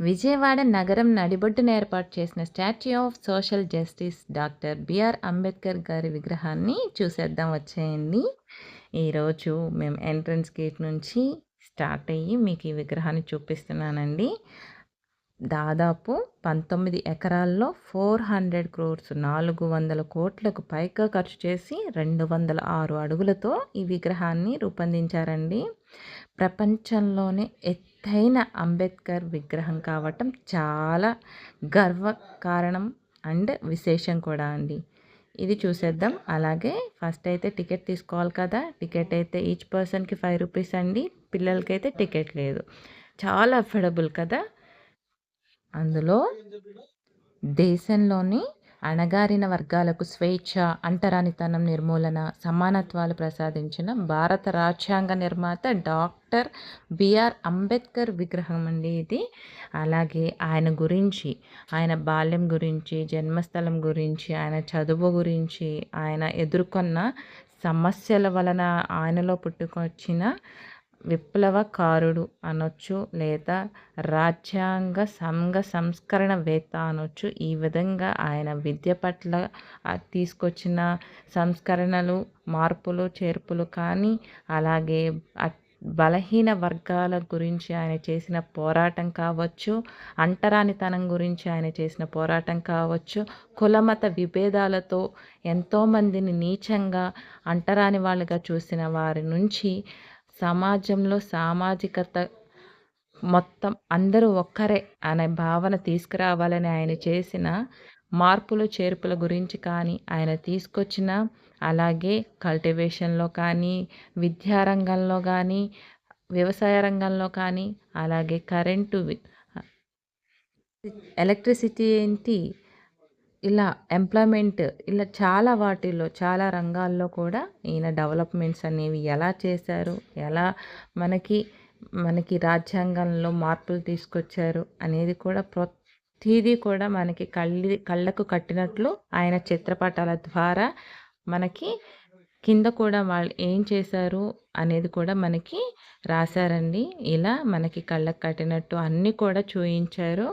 విజయవాడ నగరం నడిబొడ్డున ఏర్పాటు చేసిన statue of social justice doctor BR Ambedkar గారి విగ్రహాన్ని చూసేద్దాం వచ్చేయండి. ఈరోజు మేము ఎంట్రన్స్ గేట్ నుంచి స్టార్ట్ అయ్యి మీకు ఈ విగ్రహాన్ని చూపిస్తున్నానండి. దాదాపు పంతొమ్మిది ఎకరాల్లో ఫోర్ హండ్రెడ్ క్రోర్స్ నాలుగు వందల కోట్లకు పైగా ఖర్చు చేసి రెండు వందల ఆరు అడుగులతో ఈ విగ్రహాన్ని రూపొందించారండి. ప్రపంచంలోనే ఎత్తైన అంబేద్కర్ విగ్రహం కావటం చాలా గర్వ కారణం అండ్ విశేషం కూడా అండి. ఇది చూసేద్దాం. అలాగే ఫస్ట్ అయితే టికెట్ తీసుకోవాలి కదా. టికెట్ అయితే ఈచ్ పర్సన్కి ఫైవ్ రూపీస్ అండి. పిల్లలకైతే టికెట్ లేదు. చాలా అఫోర్డబుల్ కదా. అందులో దేశంలోని అణగారిన వర్గాలకు స్వేచ్ఛ అంటరానితనం నిర్మూలన సమానత్వాలు ప్రసాదించిన భారత రాజ్యాంగ నిర్మాత డాక్టర్ బిఆర్ అంబేద్కర్ విగ్రహం అండి ఇది. అలాగే ఆయన గురించి ఆయన బాల్యం గురించి జన్మస్థలం గురించి ఆయన చదువు గురించి ఆయన ఎదుర్కొన్న సమస్యల వలన ఆయనలో పుట్టుకొచ్చిన విప్లవకారుడు అనొచ్చు లేదా రాజ్యాంగ సంఘ సంస్కరణవేత్త అనొచ్చు. ఈ విధంగా ఆయన విద్య పట్ల తీసుకొచ్చిన సంస్కరణలు మార్పులు చేర్పులు కానీ అలాగే బలహీన వర్గాల గురించి ఆయన చేసిన పోరాటం కావచ్చు అంటరానితనం గురించి ఆయన చేసిన పోరాటం కావచ్చు కులమత విభేదాలతో ఎంతోమందిని నీచంగా అంటరాని వాళ్ళుగా చూసిన వారి నుంచి సమాజంలో సామాజికత మొత్తం అందరూ ఒక్కరే అనే భావన తీసుకురావాలని ఆయన చేసిన మార్పులు చేర్పుల గురించి కానీ ఆయన తీసుకొచ్చిన అలాగే కల్టివేషన్లో కానీ విద్యారంగంలో కానీ వ్యవసాయ రంగంలో కానీ అలాగే కరెంటు ఎలక్ట్రిసిటీ ఏంటి? ఇలా ఎంప్లాయ్మెంట్ ఇలా చాలా వాటిల్లో చాలా రంగాల్లో కూడా ఈయన డెవలప్మెంట్స్ అనేవి ఎలా చేశారు? ఎలా మనకి మనకి రాజ్యాంగంలో మార్పులు తీసుకొచ్చారు అనేది కూడా ప్రతిదీ కూడా మనకి కళ్ళి కళ్ళకు కట్టినట్లు ఆయన చిత్రపటాల ద్వారా మనకి కింద కూడా వాళ్ళు ఏం చేశారు అనేది కూడా మనకి రాశారండి. ఇలా మనకి కళ్ళకు కట్టినట్టు అన్నీ కూడా చూయించారు.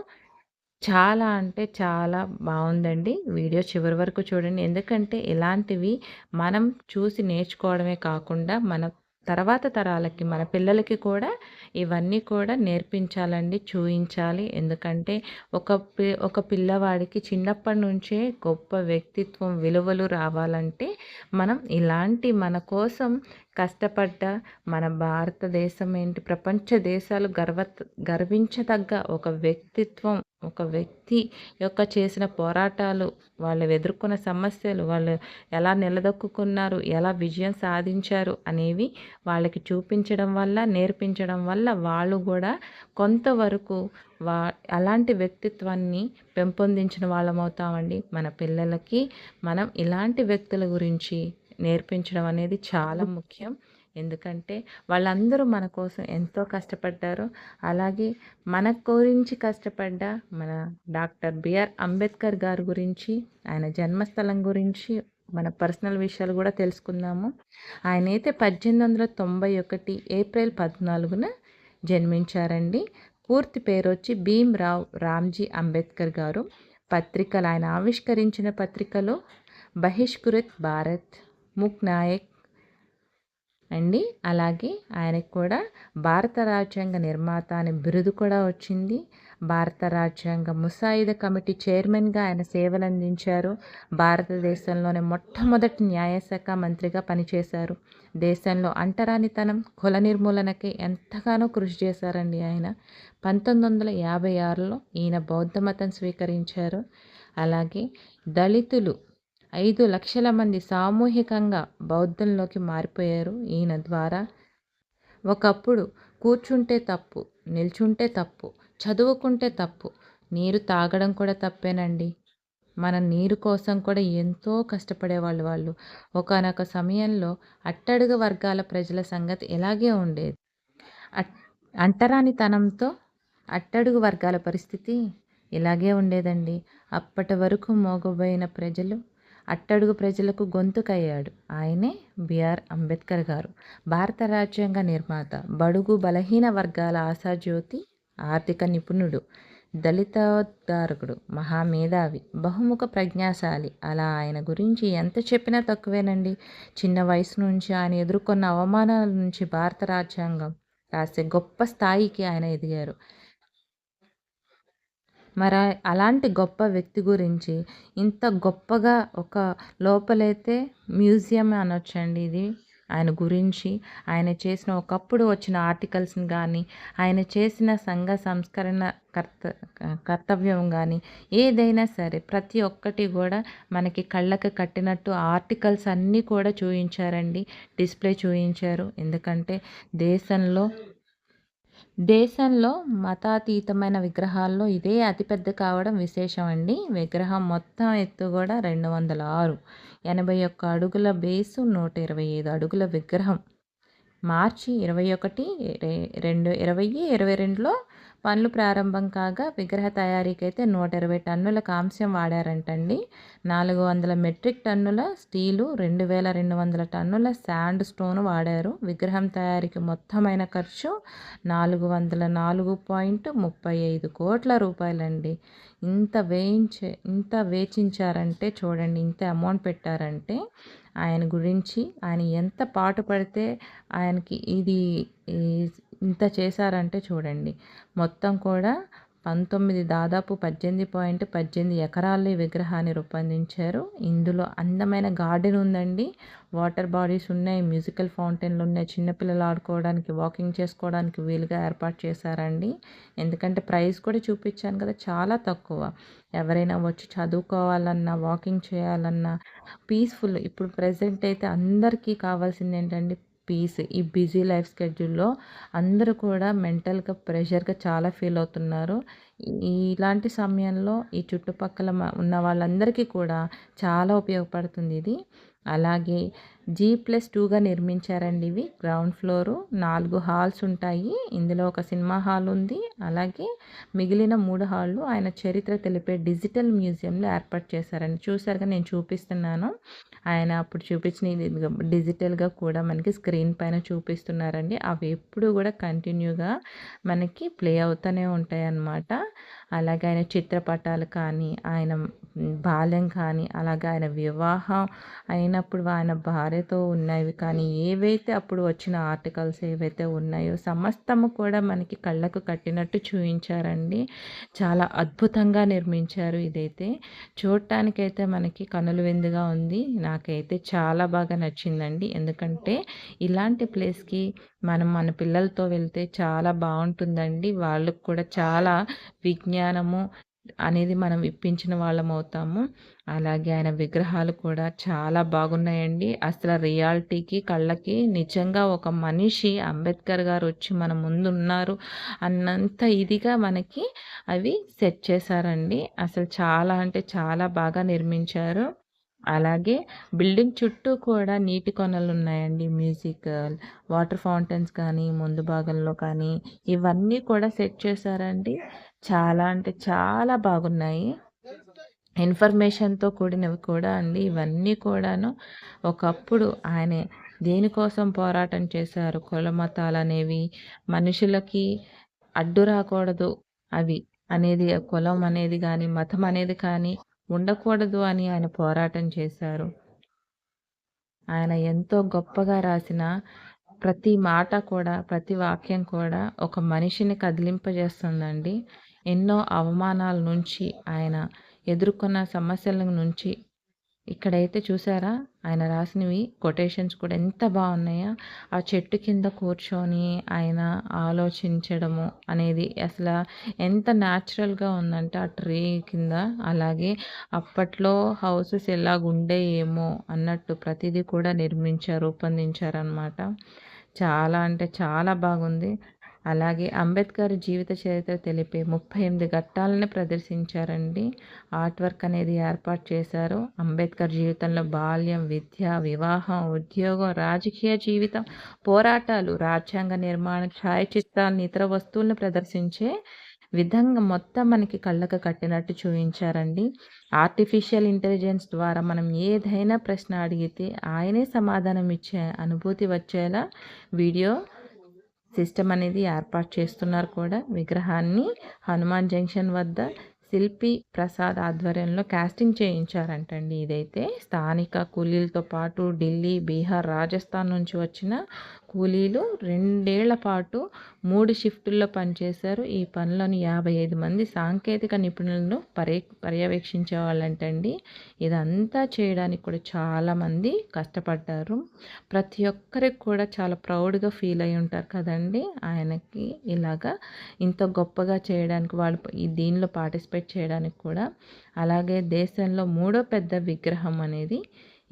చాలా అంటే చాలా బాగుందండి. వీడియో చివరి వరకు చూడండి. ఎందుకంటే ఇలాంటివి మనం చూసి నేర్చుకోవడమే కాకుండా మన తర్వాత తరాలకి మన పిల్లలకి కూడా ఇవన్నీ కూడా నేర్పించాలండి చూయించాలి. ఎందుకంటే ఒక పి ఒక పిల్లవాడికి చిన్నప్పటి నుంచే గొప్ప వ్యక్తిత్వం విలువలు రావాలంటే మనం ఇలాంటి మన కోసం కష్టపడ్డ మన భారతదేశం ఏంటి? ప్రపంచ దేశాలు గర్వ గర్వించదగ్గ ఒక వ్యక్తిత్వం ఒక వ్యక్తి యొక్క చేసిన పోరాటాలు వాళ్ళు ఎదుర్కొన్న సమస్యలు వాళ్ళు ఎలా నిలదొక్కున్నారు ఎలా విజయం సాధించారు అనేవి వాళ్ళకి చూపించడం వల్ల నేర్పించడం వల్ల వాళ్ళు కూడా కొంతవరకు వా అలాంటి వ్యక్తిత్వాన్ని పెంపొందించిన వాళ్ళం అవుతామండి మన పిల్లలకి మనం ఇలాంటి వ్యక్తుల గురించి నేర్పించడం అనేది చాలా ముఖ్యం. ఎందుకంటే వాళ్ళందరూ మన కోసం ఎంతో కష్టపడ్డారు. అలాగే మన గురించి కష్టపడ్డ మన డాక్టర్ బిఆర్ అంబేద్కర్ గారి గురించి ఆయన జన్మస్థలం గురించి మన పర్సనల్ విషయాలు కూడా తెలుసుకుందాము. ఆయన అయితే పద్దెనిమిది వందల తొంభై ఒకటి ఏప్రిల్ పద్నాలుగున జన్మించారండి. పూర్తి పేరు వచ్చి భీమ్రావ్ రామ్జీ అంబేద్కర్ గారు. పత్రికలు ఆయన ఆవిష్కరించిన పత్రికలో బహిష్కృత్ భారత్ ముక్ నాయక్ అండి. అలాగే ఆయనకు కూడా భారత రాజ్యాంగ నిర్మాత అనే బిరుదు కూడా వచ్చింది. భారత రాజ్యాంగ ముసాయిదా కమిటీ చైర్మన్గా ఆయన సేవలు అందించారు భారతదేశంలోనే మొట్టమొదటి న్యాయశాఖ మంత్రిగా పనిచేశారు. దేశంలో అంటరానితనం కుల నిర్మూలనకి ఎంతగానో కృషి చేశారండి ఆయన. పంతొమ్మిది వందల యాభై ఆరులో ఈయన బౌద్ధ మతం స్వీకరించారు. అలాగే దళితులు ఐదు లక్షల మంది సామూహికంగా బౌద్ధంలోకి మారిపోయారు ఈయన ద్వారా. ఒకప్పుడు కూర్చుంటే తప్పు నిల్చుంటే తప్పు చదువుకుంటే తప్పు నీరు తాగడం కూడా తప్పేనండి. మన నీరు కోసం కూడా ఎంతో కష్టపడేవాళ్ళు వాళ్ళు. ఒకనొక సమయంలో అట్టడుగు వర్గాల ప్రజల సంగతి ఇలాగే ఉండేది. అంటరానితనంతో అట్టడుగు వర్గాల పరిస్థితి ఇలాగే ఉండేదండి. అప్పటి వరకు మోగబోయిన ప్రజలు అట్టడుగు ప్రజలకు గొంతుకయ్యాడు. ఆయనే బిఆర్ అంబేద్కర్ గారు. భారత రాజ్యాంగ నిర్మాత బడుగు బలహీన వర్గాల ఆశాజ్యోతి ఆర్థిక నిపుణుడు దళితోద్ధారకుడు మహామేధావి బహుముఖ ప్రజ్ఞాశాలి. అలా ఆయన గురించి ఎంత చెప్పినా తక్కువేనండి. చిన్న వయసు నుంచి ఆయన ఎదుర్కొన్న అవమానాల నుంచి భారత రాజ్యాంగం రాసే గొప్ప స్థాయికి ఆయన ఎదిగారు. మరి అలాంటి గొప్ప వ్యక్తి గురించి ఇంత గొప్పగా ఒక లోపలైతే మ్యూజియం అనొచ్చండి ఇది. ఆయన గురించి ఆయన చేసిన ఒకప్పుడు వచ్చిన ఆర్టికల్స్ని కానీ ఆయన చేసిన సంఘ సంస్కరణ కర్త కర్తవ్యం కానీ ఏదైనా సరే ప్రతి ఒక్కటి కూడా మనకి కళ్ళకు కట్టినట్టు ఆర్టికల్స్ అన్నీ కూడా చూపించారండి డిస్ప్లే చూపించారు ఎందుకంటే దేశంలో దేశంలో మతాతీతమైన విగ్రహాల్లో ఇదే అతిపెద్ద కావడం విశేషం అండి విగ్రహం మొత్తం ఎత్తు కూడా రెండు వందల ఆరు. ఎనభై ఒక్క అడుగుల బేసు నూట ఇరవై ఐదు అడుగుల విగ్రహం. మార్చి ఇరవై ఒకటి రెండు ఇరవై ఇరవై రెండులో పనులు ప్రారంభం కాగా విగ్రహ తయారీకి అయితే నూట ఇరవై టన్నుల కాంస్యం వాడారంటండి. నాలుగు వందల మెట్రిక్ టన్నుల స్టీలు రెండు వేల రెండు వందల టన్నుల శాండ్ స్టోన్ వాడారు. విగ్రహం తయారీకి మొత్తమైన ఖర్చు నాలుగు వందల నాలుగు పాయింట్ ముప్పై ఐదు కోట్ల రూపాయలండి. ఇంత వేయించే ఇంత వేచించారంటే చూడండి ఇంత అమౌంట్ పెట్టారంటే ఆయన గురించి ఆయన ఎంత పాటు పడితే ఆయనకి ఇది ఇంత చేశారంటే చూడండి. మొత్తం కూడా పంతొమ్మిది దాదాపు పద్దెనిమిది పాయింట్ పద్దెనిమిది ఎకరాల విగ్రహాన్ని రూపొందించారు. ఇందులో అందమైన గార్డెన్ ఉందండి. వాటర్ బాడీస్ ఉన్నాయి మ్యూజికల్ ఫౌంటైన్లు ఉన్నాయి. చిన్నపిల్లలు ఆడుకోవడానికి వాకింగ్ చేసుకోవడానికి వీలుగా ఏర్పాటు చేశారండి. ఎందుకంటే ప్రైస్ కూడా చూపించాను కదా చాలా తక్కువ. ఎవరైనా వచ్చి చదువుకోవాలన్నా వాకింగ్ చేయాలన్నా పీస్ఫుల్. ఇప్పుడు ప్రజెంట్ అయితే అందరికీ కావాల్సింది ఏంటండి పీస్ ఈ బిజీ లైఫ్ స్కెడ్యూల్లో అందరూ కూడా మెంటల్గా ప్రెషర్గా చాలా ఫీల్ అవుతున్నారు. ఇలాంటి సమయంలో ఈ చుట్టుపక్కల ఉన్న వాళ్ళందరికీ కూడా చాలా ఉపయోగపడుతుంది ఇది. అలాగే జీ ప్లస్ టూగా నిర్మించారండి ఇవి. గ్రౌండ్ ఫ్లోరు నాలుగు హాల్స్ ఉంటాయి. ఇందులో ఒక సినిమా హాల్ ఉంది. అలాగే మిగిలిన మూడు హాళ్ళు ఆయన చరిత్ర తెలిపే డిజిటల్ మ్యూజియంలో ఏర్పాటు చేశారండి. చూసారుగా నేను చూపిస్తున్నాను. ఆయన అప్పుడు చూపించిన డిజిటల్గా కూడా మనకి స్క్రీన్ పైన చూపిస్తున్నారండి. అవి ఎప్పుడు కూడా కంటిన్యూగా మనకి ప్లే అవుతూనే ఉంటాయి అన్నమాట అలాగే ఆయన చిత్రపటాలు కానీ ఆయన బాల్యం కానీ అలాగే ఆయన వివాహం అయినప్పుడు ఆయన భార్యతో ఉన్నవి కానీ ఏవైతే అప్పుడు వచ్చిన ఆర్టికల్స్ ఏవైతే ఉన్నాయో సమస్తము కూడా మనకి కళ్ళకు కట్టినట్టు చూపించారండి చాలా అద్భుతంగా నిర్మించారు ఇదైతే. చూడటానికైతే మనకి కనులు విందుగా ఉంది. నాకైతే చాలా బాగా నచ్చిందండి. ఎందుకంటే ఇలాంటి ప్లేస్కి మనం మన పిల్లలతో వెళ్తే చాలా బాగుంటుందండి. వాళ్ళకు కూడా చాలా విజ్ఞానము అనేది మనం ఇప్పించిన వాళ్ళం అవుతాము. అలాగే ఆయన విగ్రహాలు కూడా చాలా బాగున్నాయండి. అసలు రియాలిటీకి కళ్ళకి నిజంగా ఒక మనిషి అంబేద్కర్ గారు వచ్చి మన ముందు ఉన్నారు అన్నంత ఇదిగా మనకి అవి సెట్ చేశారండి. అసలు చాలా అంటే చాలా బాగా నిర్మించారు. అలాగే బిల్డింగ్ చుట్టూ కూడా నీటి కొనలు ఉన్నాయండి మ్యూజిక్ వాటర్ ఫౌంటైన్స్ కానీ ముందు భాగంలో కానీ ఇవన్నీ కూడా సెట్ చేశారండి. చాలా అంటే చాలా బాగున్నాయి. ఇన్ఫర్మేషన్తో కూడినవి కూడా అండి. ఇవన్నీ కూడాను ఒకప్పుడు ఆయన దేనికోసం పోరాటం చేశారు? కుల మతాలు అనేవి మనుషులకి అడ్డు రాకూడదు అవి. అనేది కులం అనేది కానీ మతం అనేది కానీ ఉండకూడదు అని ఆయన పోరాటం చేశారు. ఆయన ఎంతో గొప్పగా రాసిన ప్రతి మాట కూడా ప్రతి వాక్యం కూడా ఒక మనిషిని కదిలింపజేస్తుందండి. ఎన్నో అవమానాల నుంచి ఆయన ఎదుర్కొన్న సమస్యల నుంచి ఇక్కడైతే చూసారా? ఆయన రాసినవి కొటేషన్స్ కూడా ఎంత బాగున్నాయో? ఆ చెట్టు కింద కూర్చొని ఆయన ఆలోచించడము అనేది అసలు ఎంత న్యాచురల్గా ఉందంటే ఆ ట్రీ కింద అలాగే అప్పట్లో హౌసెస్ ఎలాగుండేయేమో అన్నట్టు ప్రతిదీ కూడా నిర్మించారు రూపొందించారనమాట చాలా అంటే చాలా బాగుంది. అలాగే అంబేద్కర్ జీవిత చరిత్ర తెలిపే ముప్పై ఎనిమిది ఘట్టాలని ప్రదర్శించారండి. ఆర్ట్ వర్క్ అనేది ఏర్పాటు చేశారు. అంబేద్కర్ జీవితంలో బాల్యం విద్య వివాహం ఉద్యోగం రాజకీయ జీవితం పోరాటాలు రాజ్యాంగ నిర్మాణం ఛాయాచిత్రాలను ఇతర వస్తువులను ప్రదర్శించే విధంగా మొత్తం మనకి కళ్ళకు కట్టినట్టు చూపించారండి. ఆర్టిఫిషియల్ ఇంటెలిజెన్స్ ద్వారా మనం ఏదైనా ప్రశ్న అడిగితే ఆయనే సమాధానం ఇచ్చే అనుభూతి వచ్చేలా వీడియో సిస్టమ్ అనేది ఏర్పాటు చేస్తున్నారు కూడా. విగ్రహాన్ని హనుమాన్ జంక్షన్ వద్ద శిల్పి ప్రసాద్ ఆధ్వర్యంలో కాస్టింగ్ చేయించారంటండి. ఇదైతే స్థానిక కూలీలతో పాటు ఢిల్లీ బీహార్ రాజస్థాన్ నుంచి వచ్చిన కూలీలు రెండేళ్ళ పాటు మూడు షిఫ్టుల్లో పనిచేశారు. ఈ పనులను యాభై ఐదు మంది సాంకేతిక నిపుణులను పర్య పర్యవేక్షించే వాళ్ళంటండి. ఇదంతా చేయడానికి కూడా చాలామంది కష్టపడ్డారు. ప్రతి ఒక్కరికి కూడా చాలా ప్రౌడ్గా ఫీల్ అయి ఉంటారు కదండి. ఆయనకి ఇలాగా ఇంత గొప్పగా చేయడానికి వాళ్ళు ఈ దీనిలో పార్టిసిపేట్ చేయడానికి కూడా. అలాగే దేశంలో మూడో పెద్ద విగ్రహం అనేది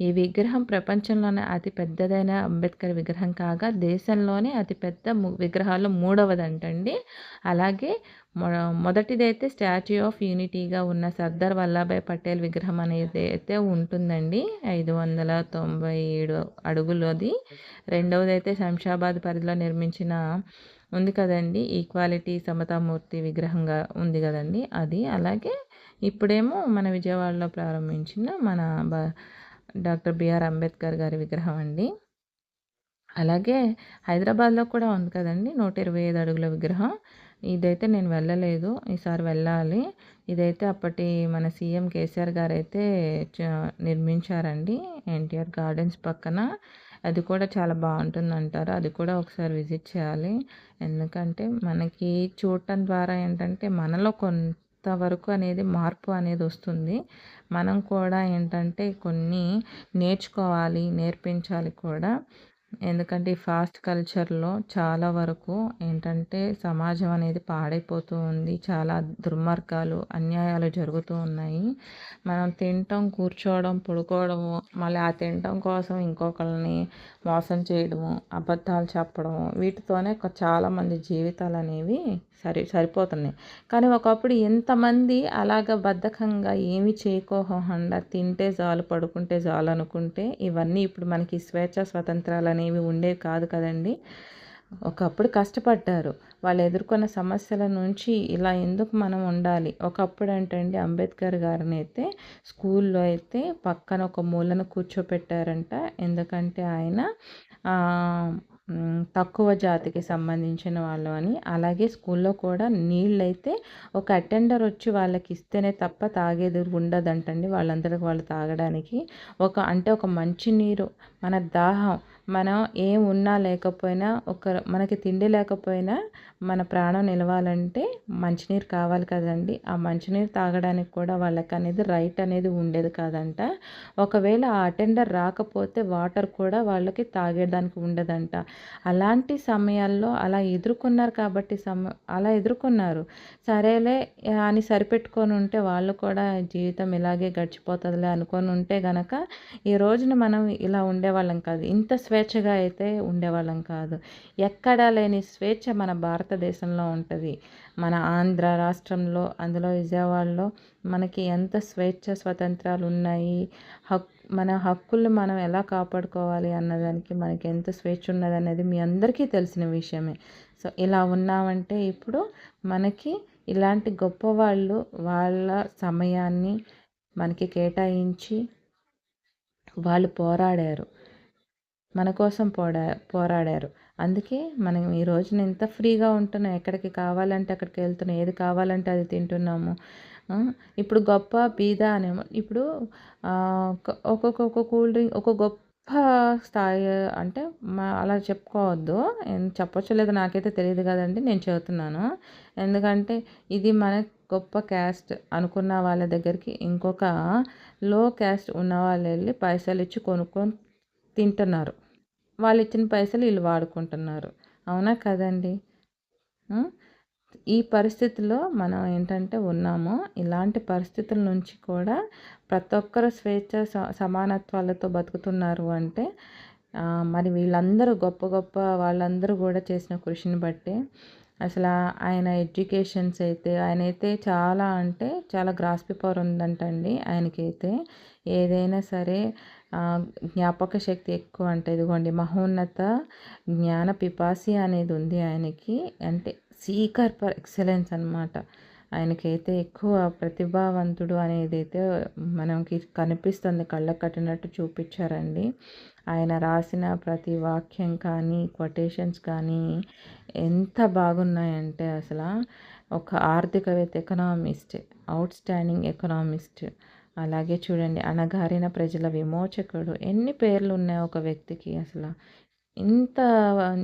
ఈ విగ్రహం ప్రపంచంలోనే అతి పెద్దదైన అంబేద్కర్ విగ్రహం కాగా దేశంలోనే అతిపెద్ద విగ్రహాల్లో మూడవదంటండి. అలాగే మొదటిదైతే స్టాచ్యూ ఆఫ్ యూనిటీగా ఉన్న సర్దార్ వల్లభాయ్ పటేల్ విగ్రహం అనేది అయితే ఉంటుందండి. ఐదు వందల తొంభై ఏడు అడుగులది. రెండవది అయితే శంషాబాద్ పరిధిలో నిర్మించిన ఉంది కదండి. ఈక్వాలిటీ సమతామూర్తి విగ్రహంగా ఉంది కదండి అది. అలాగే ఇప్పుడేమో మన విజయవాడలో ప్రారంభించిన మన డాక్టర్ బిఆర్ అంబేద్కర్ గారి విగ్రహం అండి. అలాగే హైదరాబాద్లో కూడా ఉంది కదండి నూట ఇరవై ఐదు అడుగుల విగ్రహం. ఇదైతే నేను వెళ్ళలేదు ఈసారి వెళ్ళాలి. ఇదైతే అప్పటి మన సీఎం కేసీఆర్ గారు అయితే నిర్మించారండి ఎన్టీఆర్ గార్డెన్స్ పక్కన. అది కూడా చాలా బాగుంటుంది అంటారు అది కూడా ఒకసారి విజిట్ చేయాలి. ఎందుకంటే మనకి చూడటం ద్వారా ఏంటంటే మనలో కొంతవరకు అనేది మార్పు అనేది వస్తుంది. మనం కూడా ఏంటంటే కొన్ని నేర్చుకోవాలి నేర్పించాలి కూడా. ఎందుకంటే ఈ ఫాస్ట్ కల్చర్లో చాలా వరకు ఏంటంటే సమాజం అనేది పాడైపోతూ ఉంది. చాలా దుర్మార్గాలు అన్యాయాలు జరుగుతూ ఉన్నాయి. మనం తినటం కూర్చోవడం పడుకోవడము మళ్ళీ ఆ తినటం కోసం ఇంకొకరిని మోసం చేయడము అబద్ధాలు చెప్పడము వీటితోనే చాలామంది జీవితాలు అనేవి సరి సరిపోతున్నాయి. కానీ ఒకప్పుడు ఎంతమంది అలాగ బద్ధకంగా ఏమి చేయకోకుండా తింటే చాలు పడుకుంటే చాలు అనుకుంటే ఇవన్నీ ఇప్పుడు మనకి స్వేచ్ఛ స్వతంత్రాలు అనేవి ఉండేవి కాదు కదండి. ఒకప్పుడు కష్టపడ్డారు. వాళ్ళు ఎదుర్కొన్న సమస్యల నుంచి ఇలా ఎందుకు మనం ఉండాలి? ఒకప్పుడు ఏంటండి అంబేద్కర్ గారిని అయితే స్కూల్లో అయితే పక్కన ఒక మూలను కూర్చోపెట్టారంట. ఎందుకంటే ఆయన తక్కువ జాతికి సంబంధించిన వాళ్ళు అని. అలాగే స్కూల్లో కూడా నీళ్ళైతే ఒక అటెండర్ వచ్చి వాళ్ళకి ఇస్తేనే తప్ప తాగేది ఉండదంటండి వాళ్ళందరికీ వాళ్ళు తాగడానికి. ఒక అంటే ఒక మంచినీరు మన దాహం మనం ఏం ఉన్నా లేకపోయినా ఒక మనకి తిండి లేకపోయినా మన ప్రాణం నిలవాలంటే మంచినీరు కావాలి కదండి. ఆ మంచినీరు తాగడానికి కూడా వాళ్ళకి అనేది రైట్ అనేది ఉండేది కాదంట. ఒకవేళ ఆ అటెండర్ రాకపోతే వాటర్ కూడా వాళ్ళకి తాగేదానికి ఉండదంట. అలాంటి సమయాల్లో అలా ఎదుర్కొన్నారు కాబట్టి సమ అలా ఎదుర్కొన్నారు. సరేలే అని సరిపెట్టుకొని ఉంటే వాళ్ళు కూడా జీవితం ఇలాగే గడిచిపోతుందిలే అనుకొని ఉంటే గనక ఈ రోజున మనం ఇలా ఉండేవాళ్ళం కాదు. ఇంత స్వేచ్ఛగా అయితే ఉండేవాళ్ళం కాదు. ఎక్కడా లేని స్వేచ్ఛ మన భారతదేశంలో ఉంటుంది. మన ఆంధ్ర రాష్ట్రంలో అందులో విజయవాడలో మనకి ఎంత స్వేచ్ఛ స్వతంత్రాలు ఉన్నాయి హక్ మన హక్కులు మనం ఎలా కాపాడుకోవాలి అన్నదానికి మనకి ఎంత స్వేచ్ఛ ఉన్నదనేది మీ అందరికీ తెలిసిన విషయమే. సో ఇలా ఉన్నామంటే ఇప్పుడు మనకి ఇలాంటి గొప్పవాళ్ళు వాళ్ళ సమయాన్ని మనకి కేటాయించి వాళ్ళు పోరాడారు. మన కోసం పోడా పోరాడారు. అందుకే మనం ఈ రోజున ఎంత ఫ్రీగా ఉంటున్నాం. ఎక్కడికి కావాలంటే అక్కడికి వెళ్తున్నాం. ఏది కావాలంటే అది తింటున్నాము. ఇప్పుడు గొప్ప బీద అనేమో ఇప్పుడు ఒక్కొక్క కూల్ డ్రింక్ ఒక గొప్ప స్థాయి అంటే మా అలా చెప్పుకోవద్దు. చెప్పొచ్చు లేదో నాకైతే తెలియదు కదండి. నేను చెబుతున్నాను. ఎందుకంటే ఇది మన గొప్ప క్యాస్ట్ అనుకున్న వాళ్ళ దగ్గరికి ఇంకొక లో క్యాస్ట్ ఉన్న వాళ్ళు వెళ్ళి పైసలు ఇచ్చి కొనుక్కొని తింటున్నారు. వాళ్ళు ఇచ్చిన పైసలు వీళ్ళు వాడుకుంటున్నారు. అవునా కదండి? ఈ పరిస్థితిలో మనం ఏంటంటే ఉన్నామో ఇలాంటి పరిస్థితుల నుంచి కూడా ప్రతి ఒక్కరు స్వేచ్ఛ సమానత్వాలతో బతుకుతున్నారు అంటే మరి వీళ్ళందరూ గొప్ప గొప్ప వాళ్ళందరూ కూడా చేసిన కృషిని బట్టి అసలు ఆయన ఎడ్యుకేషన్స్ అయితే ఆయన అయితే చాలా అంటే చాలా గ్రాస్పి పవర్ ఉందంటండి ఆయనకైతే. ఏదైనా సరే జ్ఞాపక శక్తి ఎక్కువ అంటే ఇదిగోండి మహోన్నత జ్ఞాన పిపాసి అనేది ఉంది ఆయనకి. అంటే సీకర్ ఫర్ ఎక్సలెన్స్ అనమాట ఆయనకైతే ఎక్కువ ప్రతిభావంతుడు అనేది అయితే మనకి కనిపిస్తుంది. కళ్ళకు కట్టినట్టు చూపించారండి. ఆయన రాసిన ప్రతి వాక్యం కానీ కొటేషన్స్ కానీ ఎంత బాగున్నాయంటే అసలు ఒక ఆర్థికవేత్త ఎకనామిస్ట్ అవుట్ స్టాండింగ్ ఎకనామిస్ట్ అలాగే చూడండి అణగారిన ప్రజల విమోచకుడు. ఎన్ని పేర్లు ఉన్నాయి ఒక వ్యక్తికి అసలు? ఇంత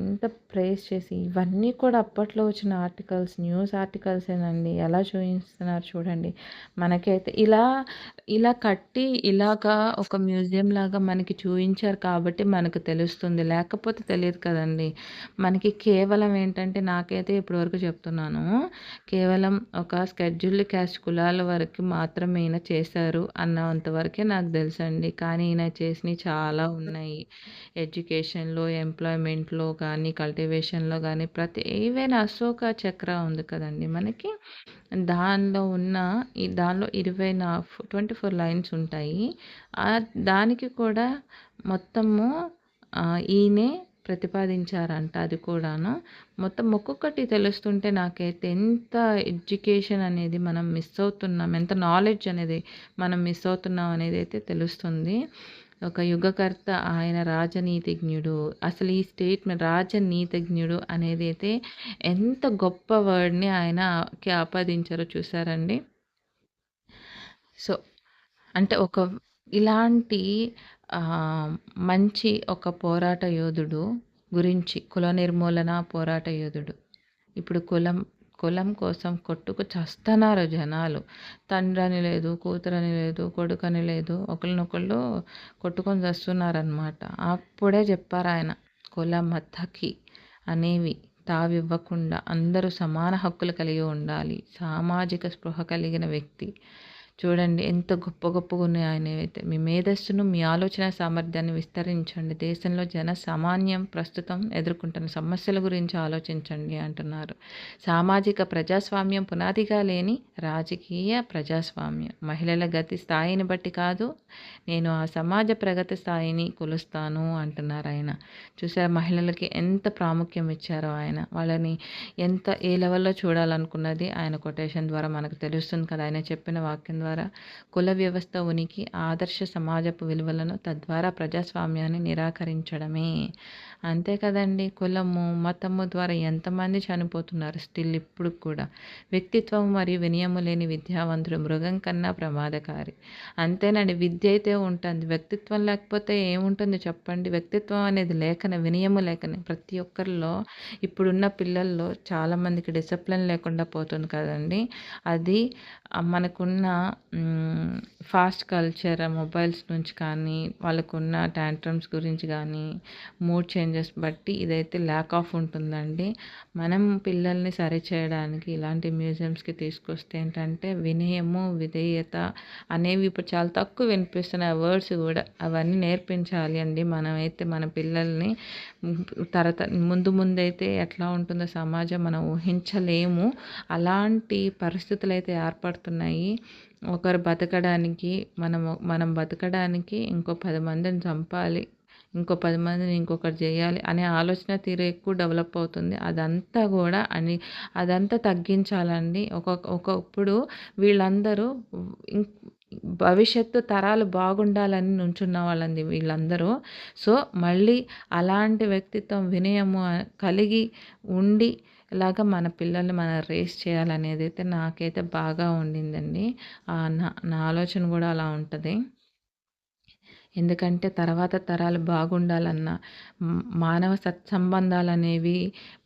ఇంత ప్రేస్ చేసి ఇవన్నీ కూడా అప్పట్లో వచ్చిన ఆర్టికల్స్ న్యూస్ ఆర్టికల్సేనండి ఎలా చూపిస్తున్నారు చూడండి. మనకైతే ఇలా ఇలా కట్టి ఇలాగా ఒక మ్యూజియం లాగా మనకి చూపించారు కాబట్టి మనకు తెలుస్తుంది. లేకపోతే తెలియదు కదండి. మనకి కేవలం ఏంటంటే నాకైతే ఇప్పటివరకు చెప్తున్నాను. కేవలం ఒక స్కెడ్యూల్డ్ క్యాస్ట్ కులాల వరకు మాత్రమే ఈయన చేశారు అన్నంతవరకే నాకు తెలుసండి. కానీ ఈయన చేసినవి చాలా ఉన్నాయి. ఎడ్యుకేషన్లో ఎంప్లాయ్మెంట్లో కానీ కల్టివేషన్లో కానీ ప్రతి ఈవెన్ అశోక చక్ర ఉంది కదండి. మనకి దానిలో ఉన్న ఈ దానిలో ఇరవై నా ట్వంటీ ఫోర్ లైన్స్ ఉంటాయి దానికి కూడా మొత్తము ఈయనే ప్రతిపాదించారంట అది కూడాను. మొత్తం ఒక్కొక్కటి తెలుస్తుంటే నాకైతే ఎంత ఎడ్యుకేషన్ అనేది మనం మిస్ అవుతున్నాం ఎంత నాలెడ్జ్ అనేది మనం మిస్ అవుతున్నాం అనేది అయితే తెలుస్తుంది. ఒక యుగకర్త ఆయన రాజనీతిజ్ఞుడు. అసలు ఈ స్టేట్మెంట్ రాజనీతిజ్ఞుడు అనేది అయితే ఎంత గొప్ప వర్డ్ని ఆయనకి ఆపాదించారో చూసారండి. సో అంటే ఒక ఇలాంటి మంచి ఒక పోరాట యోధుడు గురించి కుల నిర్మూలన పోరాట యోధుడు. ఇప్పుడు కులం కులం కోసం కొట్టుకు చస్తున్నారు జనాలు. తండ్రని లేదు కూతురని లేదు కొడుకని లేదు ఒకరినొకళ్ళు కొట్టుకొని చస్తున్నారనమాట అప్పుడే చెప్పారు ఆయన కుల మతకి అనేవి తావివ్వకుండా అందరూ సమాన హక్కులు కలిగి ఉండాలి. సామాజిక స్పృహ కలిగిన వ్యక్తి. చూడండి ఎంత గొప్ప గొప్పగా ఉన్నాయి ఆయన అయితే. మీ మేధస్సును మీ ఆలోచన సామర్థ్యాన్ని విస్తరించండి. దేశంలో జన సామాన్యం ప్రస్తుతం ఎదుర్కొంటున్న సమస్యల గురించి ఆలోచించండి అంటున్నారు. సామాజిక ప్రజాస్వామ్యం పునాదిగా లేని రాజకీయ ప్రజాస్వామ్యం. మహిళల గతి స్థాయిని బట్టి కాదు నేను ఆ సమాజ ప్రగతి స్థాయిని కొలుస్తాను అంటున్నారు ఆయన. చూసారా మహిళలకి ఎంత ప్రాముఖ్యం ఇచ్చారో ఆయన. వాళ్ళని ఎంత ఏ లెవెల్లో చూడాలనుకున్నది ఆయన కొటేషన్ ద్వారా మనకు తెలుస్తుంది కదా. ఆయన చెప్పిన వాక్యం ద్వారా ద్వారా కుల వ్యవస్థ ఉనికి ఆదర్శ సమాజపు విలువలను తద్వారా ప్రజాస్వామ్యాన్ని నిరాకరించడమే. అంతే కదండి. కులము మతము ద్వారా ఎంతమంది చనిపోతున్నారు స్టిల్ ఇప్పుడు కూడా. వ్యక్తిత్వం మరియు వినయము లేని విద్యావంతుడు మృగం కన్నా ప్రమాదకారి. అంతేనండి. విద్య అయితే ఉంటుంది. వ్యక్తిత్వం లేకపోతే ఏముంటుంది చెప్పండి? వ్యక్తిత్వం అనేది లేఖన వినయము లేఖన. ప్రతి ఒక్కరిలో ఇప్పుడున్న పిల్లల్లో చాలామందికి డిసిప్లిన్ లేకుండా పోతుంది కదండి. అది మనకున్న ఫాస్ట్ కల్చర్ మొబైల్స్ నుంచి కానీ వాళ్ళకున్న ట్యాంట్రమ్స్ గురించి కానీ మూడ్ చేంజెస్ బట్టి ఇదైతే ల్యాక్ ఆఫ్ ఉంటుందండి. మనం పిల్లల్ని సరి చేయడానికి ఇలాంటి మ్యూజియంస్కి తీసుకొస్తే ఏంటంటే వినయము విధేయత అనేవి ఇప్పుడు చాలా తక్కువ వినిపిస్తున్నాయి. వర్డ్స్ కూడా అవన్నీ నేర్పించాలి అండి. మనమైతే మన పిల్లల్ని తరత ముందు ముందైతే ఎట్లా ఉంటుందో సమాజం మనం ఊహించలేము. అలాంటి పరిస్థితులు అయితే ఏర్పడుతున్నాయి. ఒకరు బతకడానికి మనం మనం బతకడానికి ఇంకో పది మందిని చంపాలి ఇంకో పది మందిని ఇంకొకటి చేయాలి అనే ఆలోచన తీరు ఎక్కువ డెవలప్ అవుతుంది. అదంతా కూడా అని అదంతా తగ్గించాలండి. ఒక ఒకప్పుడు వీళ్ళందరూ భవిష్యత్తు తరాలు బాగుండాలని నుంచున్న వాళ్ళండి వీళ్ళందరూ. సో మళ్ళీ అలాంటి వ్యక్తిత్వం వినయము కలిగి ఉండి ఇలాగ మన పిల్లల్ని మనం రేస్ చేయాలనేది అయితే నాకైతే బాగా ఉండిందండి. నా నా ఆలోచన కూడా అలా ఉంటుంది. ఎందుకంటే తర్వాత తరాలు బాగుండాలన్నా మానవ సత్సంబంధాలు అనేవి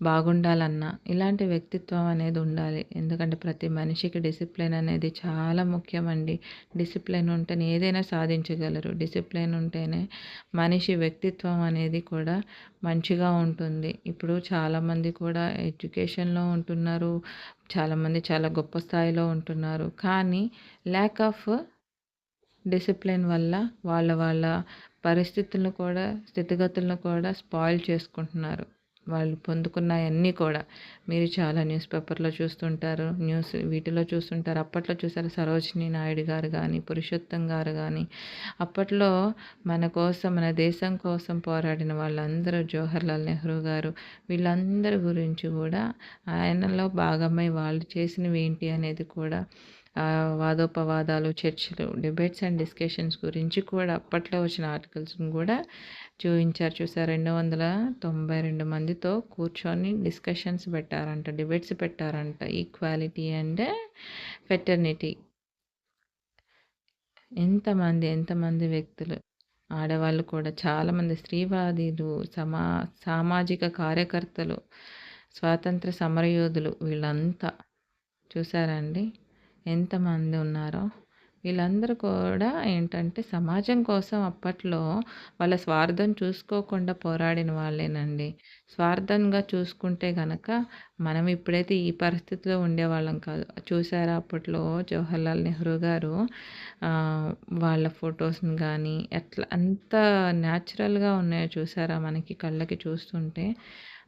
బాగుండాలన్నా ఇలాంటి వ్యక్తిత్వం అనేది ఉండాలి. ఎందుకంటే ప్రతి మనిషికి డిసిప్లిన్ అనేది చాలా ముఖ్యమండి. డిసిప్లిన్ ఉంటేనే ఏదైనా సాధించగలరు. డిసిప్లిన్ ఉంటేనే మనిషి వ్యక్తిత్వం అనేది కూడా మంచిగా ఉంటుంది. ఇప్పుడు చాలామంది కూడా ఎడ్యుకేషన్లో ఉంటున్నారు. చాలామంది చాలా గొప్ప స్థాయిలో ఉంటున్నారు. కానీ ల్యాక్ ఆఫ్ డిసిప్లిన్ వల్ల వాళ్ళ వాళ్ళ పరిస్థితులను కూడా స్థితిగతులను కూడా స్పాయిల్ చేసుకుంటున్నారు. వాళ్ళు పొందుకున్నవన్నీ కూడా. మీరు చాలా న్యూస్ పేపర్లో చూస్తుంటారు. న్యూస్ వీటిలో చూస్తుంటారు. అప్పట్లో చూసారు సరోజిని నాయుడు గారు కానీ పురుషోత్తం గారు కానీ అప్పట్లో మన కోసం మన దేశం కోసం పోరాడిన వాళ్ళందరూ జవహర్లాల్ నెహ్రూ గారు. వీళ్ళందరి గురించి కూడా ఆయనలో భాగమై వాళ్ళు చేసినవి ఏంటి అనేది కూడా వాదోపవాదాలు చర్చలు డిబేట్స్ అండ్ డిస్కషన్స్ గురించి కూడా అప్పట్లో వచ్చిన ఆర్టికల్స్ని కూడా చూపించారు. చూసారు? రెండు వందల తొంభై రెండు మందితో కూర్చొని డిస్కషన్స్ పెట్టారంట డిబేట్స్ పెట్టారంట. Equality and fraternity. ఎంతమంది ఎంతమంది వ్యక్తులు? ఆడవాళ్ళు కూడా చాలామంది స్త్రీవాదీలు సమా సామాజిక కార్యకర్తలు స్వాతంత్ర సమరయోధులు వీళ్ళంతా. చూసారండి ఎంతమంది ఉన్నారో వీళ్ళందరూ కూడా ఏంటంటే సమాజం కోసం అప్పట్లో వాళ్ళ స్వార్థం చూసుకోకుండా పోరాడిన వాళ్ళేనండి. స్వార్థంగా చూసుకుంటే గనక మనం ఇప్పుడైతే ఈ పరిస్థితిలో ఉండేవాళ్ళం కాదు. చూసారా అప్పట్లో జవహర్లాల్ నెహ్రూ గారు వాళ్ళ ఫొటోస్ని కానీ ఎట్లా అంత న్యాచురల్గా ఉన్నాయో చూసారా మనకి కళ్ళకి చూస్తుంటే.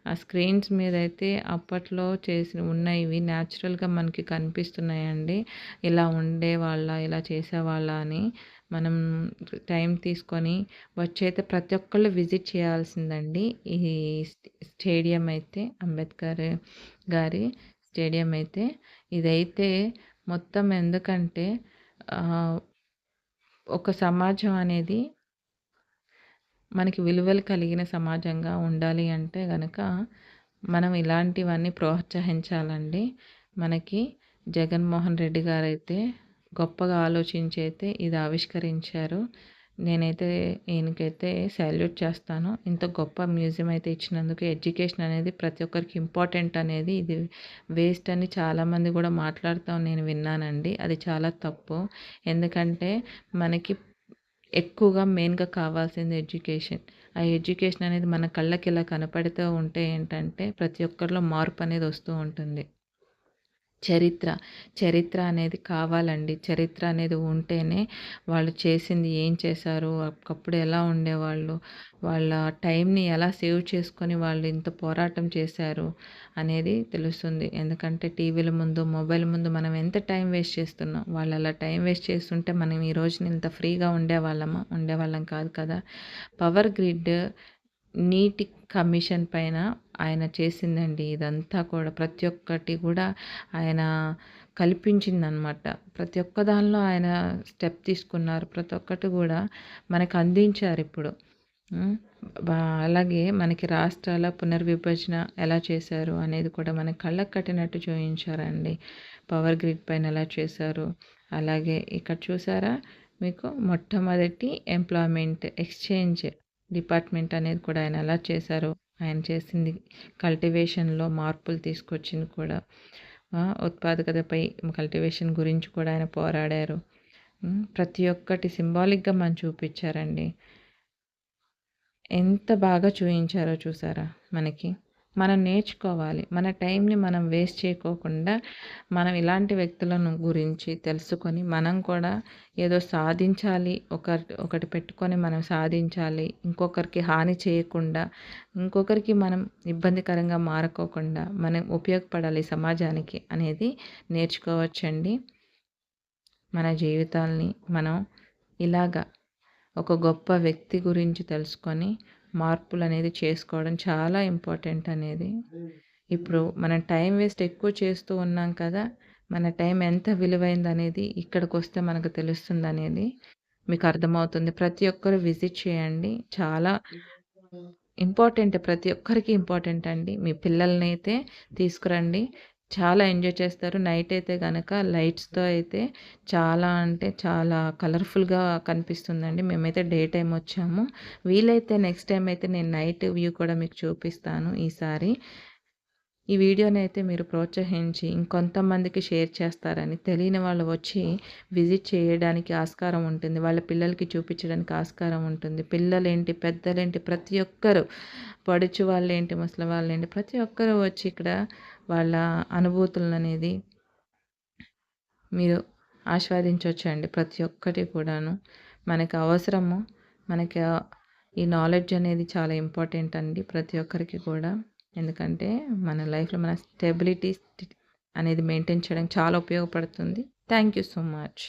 ఆ స్క్రీన్స్ మీద అయితే అప్పట్లో చేసిన ఉన్నవి న్యాచురల్గా మనకి కనిపిస్తున్నాయండి. ఇలా ఉండేవాళ్ళ ఇలా చేసేవాళ్ళ అని మనం టైం తీసుకొని వచ్చైతే ప్రతి ఒక్కళ్ళు విజిట్ చేయాల్సిందండి. ఈ స్టేడియం అయితే అంబేద్కర్ గారి స్టేడియం అయితే. ఇదైతే మొత్తం ఎందుకంటే ఒక సమాజం అనేది మనకి విలువలు కలిగిన సమాజంగా ఉండాలి అంటే గనక మనం ఇలాంటివన్నీ ప్రోత్సహించాలండి. మనకి జగన్మోహన్ రెడ్డి గారు అయితే గొప్పగా ఆలోచించి అయితే ఇది ఆవిష్కరించారు. నేనైతే ఈయనకైతే సాల్యూట్ చేస్తాను. ఇంత గొప్ప మ్యూజియం అయితే ఇచ్చినందుకు ఎడ్యుకేషన్ అనేది ప్రతి ఒక్కరికి ఇంపార్టెంట్ అనేది ఇది వేస్ట్ అని చాలామంది కూడా మాట్లాడుతాం నేను విన్నానండి. అది చాలా తప్పు. ఎందుకంటే మనకి ఎక్కువగా మెయిన్గా కావాల్సింది ఎడ్యుకేషన్. ఆ ఎడ్యుకేషన్ అనేది మన కళ్ళకి ఇలా కనపడుతూ ఉంటే ఏంటంటే ప్రతి ఒక్కరిలో మార్పు అనేది వస్తూ ఉంటుంది. చరిత్ర. చరిత్ర అనేది కావాలండి. చరిత్ర అనేది ఉంటేనే వాళ్ళు చేసింది ఏం చేశారు ఒకప్పుడు ఎలా ఉండేవాళ్ళు వాళ్ళ టైంని ఎలా సేవ్ చేసుకొని వాళ్ళు ఇంత పోరాటం చేశారు అనేది తెలుస్తుంది. ఎందుకంటే టీవీల ముందు మొబైల్ ముందు మనం ఎంత టైం వేస్ట్ చేస్తున్నాం? వాళ్ళు అలా టైం వేస్ట్ చేస్తుంటే మనం ఈ రోజున ఇంత ఫ్రీగా ఉండేవాళ్ళమా? ఉండేవాళ్ళం కాదు కదా. పవర్ గ్రిడ్ నీటి కమిషన్ పైన ఆయన చేసిందండి. ఇదంతా కూడా ప్రతి ఒక్కటి కూడా ఆయన కల్పించిందనమాట ప్రతి ఒక్క దానిలో ఆయన స్టెప్ తీసుకున్నారు. ప్రతి ఒక్కటి కూడా మనకు అందించారు ఇప్పుడు. అలాగే మనకి రాష్ట్రాల పునర్విభజన ఎలా చేశారు అనేది కూడా మనకి కళ్ళకు కట్టినట్టు చూపించారండి. పవర్ గ్రిడ్ పైన ఎలా చేశారు. అలాగే ఇక్కడ చూసారా? మీకు మొట్టమొదటి ఎంప్లాయ్మెంట్ ఎక్స్చేంజ్ డిపార్ట్మెంట్ అనేది కూడా ఆయన ఎలా చేశారో ఆయన చేసింది కల్టివేషన్లో మార్పులు తీసుకొచ్చింది కూడా. ఉత్పాదకతపై కల్టివేషన్ గురించి కూడా ఆయన పోరాడారు. ప్రతి ఒక్కటి సింబాలిక్గా మనం చూపించారండి. ఎంత బాగా చూపించారో చూసారా మనకి? మనం నేర్చుకోవాలి. మన టైంని మనం వేస్ట్ చేయకోకుండా మనం ఇలాంటి వ్యక్తులను గురించి తెలుసుకొని మనం కూడా ఏదో సాధించాలి ఒక ఒకటి పెట్టుకొని మనం సాధించాలి ఇంకొకరికి హాని చేయకుండా ఇంకొకరికి మనం ఇబ్బందికరంగా మారకోకుండా మనం ఉపయోగపడాలి సమాజానికి అనేది నేర్చుకోవచ్చండి. మన జీవితాల్ని మనం ఇలాగా ఒక గొప్ప వ్యక్తి గురించి తెలుసుకొని మార్పులు అనేది చేసుకోవడం చాలా ఇంపార్టెంట్ అనేది. ఇప్పుడు మనం టైం వేస్ట్ ఎక్కువ చేస్తూ ఉన్నాం కదా మన టైం ఎంత విలువైంది అనేది ఇక్కడికి వస్తే మనకు తెలుస్తుంది అనేది మీకు అర్థమవుతుంది. ప్రతి ఒక్కరు విజిట్ చేయండి. చాలా ఇంపార్టెంట్ ప్రతి ఒక్కరికి ఇంపార్టెంట్ అండి. మీ పిల్లల్ని అయితే తీసుకురండి. చాలా ఎంజాయ్ చేస్తారు. నైట్ అయితే కనుక లైట్స్తో అయితే చాలా అంటే చాలా కలర్ఫుల్గా కనిపిస్తుందండి. మేమైతే డే టైం వచ్చాము. వీలైతే నెక్స్ట్ టైం అయితే నేను నైట్ వ్యూ కూడా మీకు చూపిస్తాను ఈసారి. ఈ వీడియోని అయితే మీరు ప్రోత్సహించి ఇంకొంతమందికి షేర్ చేస్తారని తెలియని వాళ్ళు వచ్చి విజిట్ చేయడానికి ఆస్కారం ఉంటుంది. వాళ్ళ పిల్లలకి చూపించడానికి ఆస్కారం ఉంటుంది. పిల్లలేంటి పెద్దలేంటి ప్రతి ఒక్కరు పడుచు వాళ్ళేంటి ముసలి వాళ్ళేంటి ప్రతి ఒక్కరు వచ్చి ఇక్కడ వాళ్ళ అనుభూతులను అనేది మీరు ఆస్వాదించవచ్చండి ప్రతి ఒక్కటి కూడాను మనకి అవసరము మనకి ఈ నాలెడ్జ్ అనేది చాలా ఇంపార్టెంట్ అండి ప్రతి ఒక్కరికి కూడా. ఎందుకంటే మన లైఫ్లో మన స్టెబిలిటీ అనేది మెయింటైన్ చేయడానికి చాలా ఉపయోగపడుతుంది. Thank you so much.